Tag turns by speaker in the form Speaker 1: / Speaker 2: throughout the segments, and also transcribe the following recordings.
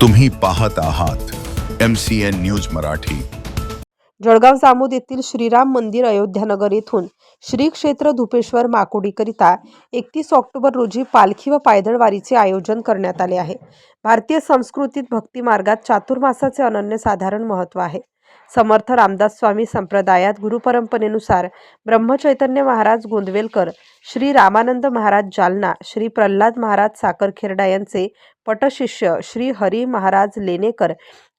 Speaker 1: तुम्ही पाहत आहात M C N news Marathi.
Speaker 2: Jalgaon Jamod येथील श्रीराम मंदिर अयोध्यानगर येथून श्री क्षेत्र धुपेश्वर माकुडीकरिता एकतीस ऑक्टोबर रोजी पालखी व पायदळ वारीचे आयोजन करण्यात आले आहे. भारतीय संस्कृतीत भक्ती मार्गात चातुर्मासाचे अनन्यसाधारण महत्त्व आहे. समर्थ रामदास स्वामी संप्रदायात गुरुपरंपरेनुसार ब्रह्मचैतन्य महाराज गोंदवेलकर श्री रामानंद महाराज जालना श्री प्रल्हाद महाराज साखरखेरडा यांचे पटशिष्य श्री हरी महाराज लेणेकर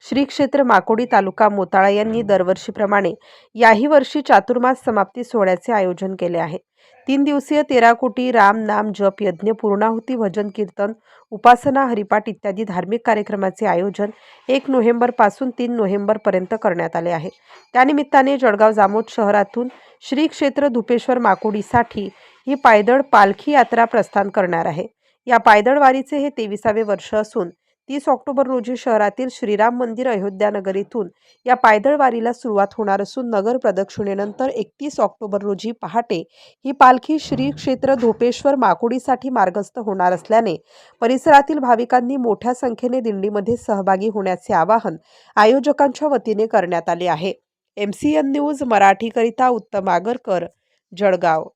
Speaker 2: श्री क्षेत्र माकोडी तालुका मोताळा यांनी दरवर्षीप्रमाणे याही वर्षी चातुर्मास समाप्ती सोहळ्याचे आयोजन केले आहे. तीन दिवसीय तेरा कोटी राम नाम जप यज्ञ पूर्णाहुती भजन कीर्तन उपासना हरिपाठ इत्यादी धार्मिक कार्यक्रमाचे आयोजन एक नोव्हेंबरपासून तीन नोव्हेंबरपर्यंत करण्यात आले आहे. त्यानिमित्ताने जळगाव जामोद शहरातून श्री क्षेत्र धुपेश्वर माकुडीसाठी ही पायदळ पालखी यात्रा प्रस्थान करणार आहे. या पायदळ वारीचे हे तेविसावे वर्ष असून तीस ऑक्टोबर रोजी शहरातील श्रीराम मंदिर अयोध्यानगर येथून या पायदळ वारीला सुरुवात होणार असून नगर प्रदक्षिणेनंतर एकतीस ऑक्टोबर रोजी पहाटे ही पालखी श्री क्षेत्र धोपेश्वर माकुडीसाठी मार्गस्थ होणार असल्याने परिसरातील भाविकांनी मोठ्या संख्येने दिंडीमध्ये सहभागी होण्याचे आवाहन आयोजकांच्या वतीने करण्यात आले आहे. एम सी एन न्यूज मराठीकरिता उत्तम आगरकर जळगाव.